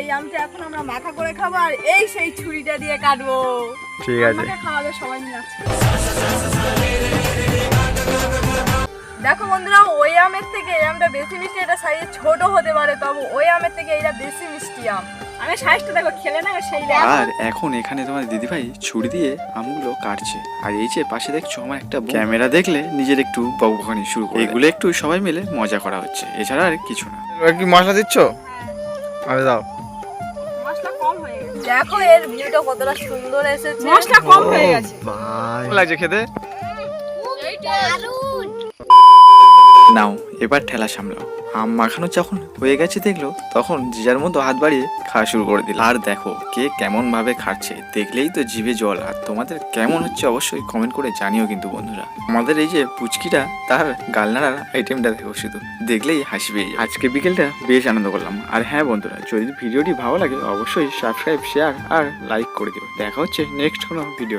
এই আমটা এখন আমরা মাখা করে খাব আর এই সেই ছুরিটা দিয়ে কাটবো। ঠিক আছে। খাওয়াবে সবাই মিলে দেখো বন্ধুরা ওই আমের থেকে এই আমটা বেশি মিষ্টি এটা সাইজে ছোট হতে পারে তবে ওই আমের থেকে এটা বেশি মিষ্টি আম। আমি সাইজটা দেখো খেলে না সেই আর এখন এখানে তোমার দিদিভাই ছুরি দিয়ে আমগুলো কাটছে। আর এই যে পাশে দেখছ আমার একটা ক্যামেরা দেখলে নিজের একটু বকবকানি শুরু করে এগুলো একটু সবাই মিলে মজা করা হচ্ছে এছাড়া আর কিছু না। কি মশলা দিচ্ছ? আরে দাও। মশলা কম হয়ে গেছে। দেখো এর ভিউটা কতটা সুন্দর এসেছে। মশলা কম হয়ে গেছে। লাগছে খেতে? নাও, এবার ঠেলা সামলাও। আম মাখানো যখন হয়ে গেছে দেখল, তখন যে যার মতো হাত বাড়িয়ে খাওয়া শুরু করে দিল। আর দেখো, কে কেমন ভাবে খাচ্ছে, দেখলেই তো জিভে জল। আর তোমাদের কেমন হচ্ছে অবশ্যই কমেন্ট করে জানিও কিন্তু বন্ধুরা। আমাদের এই যে পুচকিটা, তার গালনাড়ার আইটেমটা দেখো শুধু। দেখলেই হাসি পেয়ে আজকে বিকেলটা বেশ আনন্দ করলাম। আর হ্যাঁ বন্ধুরা, যদি ভিডিওটি ভালো লাগে, অবশ্যই সাবস্ক্রাইব শেয়ার আর লাইক করে দিও। দেখা হচ্ছে নেক্সট কোনো ভিডিও